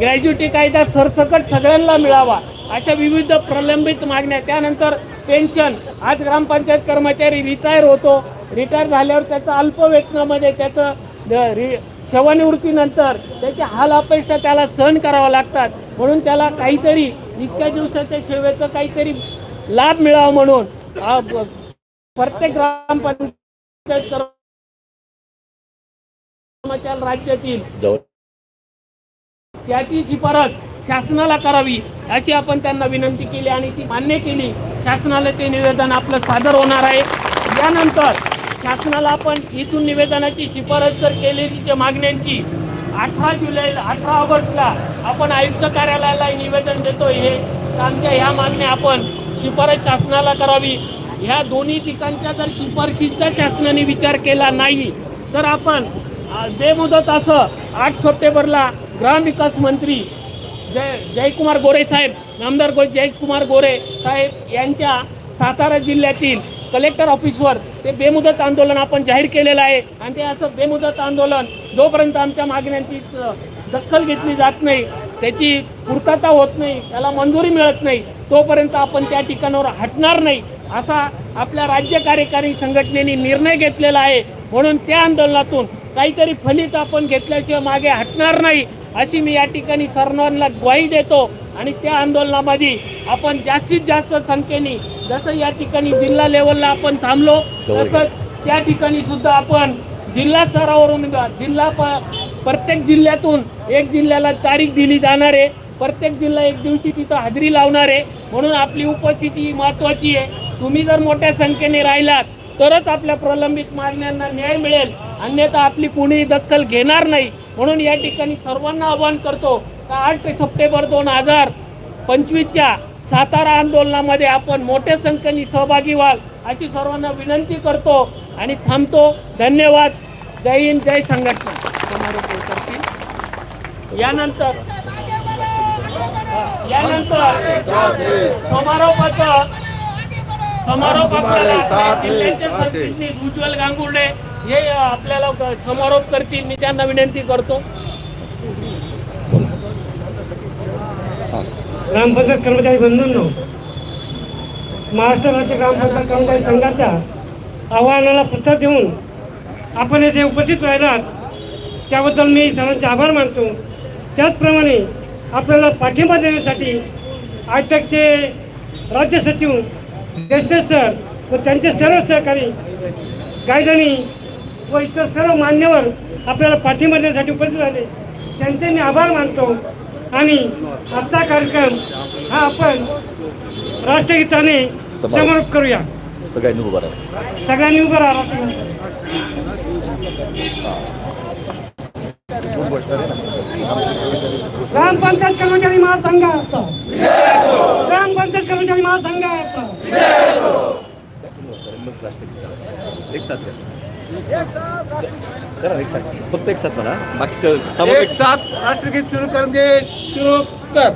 Gratuity कायदा सरसकट सगळ्यांना मिळावा अशा विविध प्रलंबित मागण्या. त्यानंतर पेन्शन. आज ग्रामपंचायत कर्मचारी रिटायर होतो. रिटायर झाल्यावर त्याचं अल्प वेतनामध्ये त्याचं रि सेवानिवृत्तीनंतर त्याचे हाल अपेक्षा त्याला सहन करावं लागतात. म्हणून त्याला काहीतरी इतक्या दिवसाच्या सेवेचं काहीतरी लाभ मिळावा म्हणून प्रत्येक ग्रामपंचायत कर्मचारी राज्यातील त्याची शिफारस शासनाला करावी अशी आपण त्यांना विनंती केली आणि ती मान्य केली. शासनाला ते निवेदन आपलं सादर होणार आहे. यानंतर शासनाला आपण इथून निवेदनाची शिफारस जर केली तिच्या मागण्यांची अठरा जुलै अठरा ऑगस्टला आपण आयुक्त कार्यालयाला निवेदन देतो हे. आमच्या ह्या मागण्या आपण शिफारस शासनाला करावी. ह्या दोन्ही ठिकाणच्या जर शिफारशीचा शासनाने विचार केला नाही तर आपण बेमुदत असं आठ सप्टेंबरला ग्रामविकास मंत्री जय जयकुमार गोरे साहेब नामदार गो जयकुमार गोरे साहेब यांच्या सातारा जिल्ह्यातील कलेक्टर ऑफिसवर ते बेमुदत आंदोलन आपण जाहीर केलेलं आहे. आणि ते असं बेमुदत आंदोलन जोपर्यंत आमच्या मागण्यांची दखल घेतली जात नाही त्याची पूर्तता होत नाही त्याला मंजुरी मिळत नाही तोपर्यंत आपण त्या ठिकाणावर हटणार नाही असा आपल्या राज्य कार्यकारी संघटनेने निर्णय घेतलेला आहे. म्हणून त्या आंदोलनातून काहीतरी फलित आपण घेतल्याशिवाय मागे हटणार नाही. अशी मी या ठिकाणी सर्वांना ग्वाही देतो आणि त्या आंदोलनामध्ये आपण जास्तीत जास्त संख्येने जसं या ठिकाणी जिल्हा लेवलला आपण थांबलो. तसंच त्या ठिकाणी सुद्धा आपण जिल्हा स्तरावरून जिल्हा प प्रत्येक जिल्ह्यातून एक जिल्ह्याला तारीख दिली जाणार आहे. प्रत्येक जिल्हा एक दिवशी तिथं हजेरी लावणार आहे. म्हणून आपली उपस्थिती महत्त्वाची आहे. तुम्ही जर मोठ्या संख्येने राहिलात तरच आपल्या प्रलंबित मागण्यांना न्याय मिळेल. अन्यथा आपली कोणीही दखल घेणार नाही. म्हणून या ठिकाणी सर्वांना आवाहन करतो का आठ सप्टेंबर दोन हजार पंचवीसच्या सातारा आंदोलनामध्ये आपण मोठ्या संख्येने सहभागी व्हाल अशी सर्वांना विनंती करतो आणि थांबतो. धन्यवाद. जय हिंद जय संघटना. समारोप करतील यानंतर यानंतर समारोपाचं समारोप आपल्याला उज्ज्वल गांगुर्डे हे आपल्याला समारोप करतील. मी त्यांना विनंती करतो. ग्रामपंचायत कर्मचारी बंधूंनो महाराष्ट्र राज्य ग्रामपंचायत कर्मचारी संघाच्या आव्हानाला पत्र देऊन आपण येथे उपस्थित राहिलात. त्याबद्दल मी सर्वांचे आभार मानतो. त्याचप्रमाणे आपल्याला पाठिंबा देण्यासाठी आटकचे राज्य सचिव देशते सर व त्यांचे सर्व सहकारी गायधनी व इतर सर्व मान्यवर आपल्याला पाठिंबा देण्यासाठी उपस्थित राहिले त्यांचे मी आभार मानतो आणि आजचा कार्यक्रम हा आपण राष्ट्रगीताने समारोप. करूया सगळ्यांनी उभं राहा सगळ्यांनी उभं राहा. ग्रामपंचायत कर्मचारी महासंघाचा ग्रामपंचायत कर्मचारी महासंघाचा एक साथ करा. एक साथ फक्त एक साथ म्हणा बाकीचं एक साथ राष्ट्रगीत सुरू कर दे सुरू कर